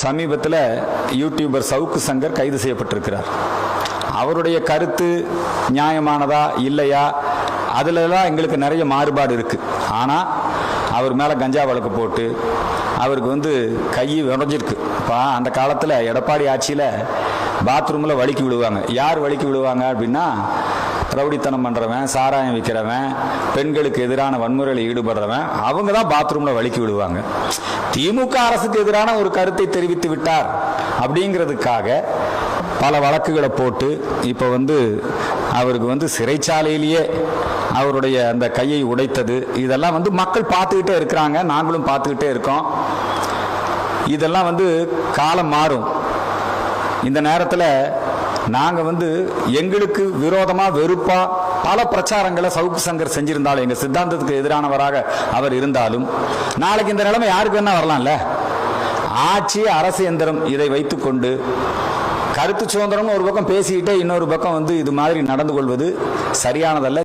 சமீபத்தில் யூடியூபர் சவுக்கு சங்கர் கைது செய்யப்பட்டிருக்கிறார். அவருடைய கருத்து நியாயமானதா இல்லையா? அதுலலாம் எங்களுக்கு நிறைய மாறுபாடு இருக்குது ஆனால் அவர் மேலே கஞ்சா வழக்கு போட்டு அவருக்கு வந்து கை உடஞ்சிருக்கு. இப்போ அந்த காலத்தில் எடப்பாடி ஆட்சியில் பாத்ரூமில் வலிக்கி விழுவாங்க யார் வலிக்கி விழுவாங்க அப்படின்னா ரவுடித்தனம் பண்ணுறவன் சாராயம் விற்கிறவன் பெண்களுக்கு எதிரான வன்முறையில் ஈடுபடுறவன் அவங்க தான் பாத்ரூமில் வலிக்கி விடுவாங்க. திமுக அரசுக்கு எதிரான ஒரு கருத்தை தெரிவித்து விட்டார் அப்படிங்கிறதுக்காக பல வழக்குகளை போட்டு இப்போ வந்து அவருக்கு வந்து சிறைச்சாலையிலேயே அவருடைய அந்த கையை உடைத்தது. இதெல்லாம் வந்து மக்கள் பார்த்துக்கிட்டே இருக்கிறாங்க. நாங்களும் பார்த்துக்கிட்டே இருக்கோம். இதெல்லாம் வந்து காலம் மாறும். இந்த நேரத்தில் நாங்கள் வந்து எங்களுக்கு விரோதமாக வெறுப்பாக பல பிரச்சாரங்களை சவுக்கு சங்கர் செஞ்சிருந்தாலும் எங்கள் சித்தாந்தத்துக்கு எதிரானவராக அவர் இருந்தாலும் நாளைக்கு இந்த நிலைமை யாருக்கு வேணா வரலாம்ல? ஆட்சி அரசு எந்திரம் இதை வைத்துக்கொண்டு கருத்து சுதந்திரம்னு ஒரு பக்கம் பேசிக்கிட்டே இன்னொரு பக்கம் வந்து இது மாதிரி நடந்து கொள்வது சரியானதல்ல.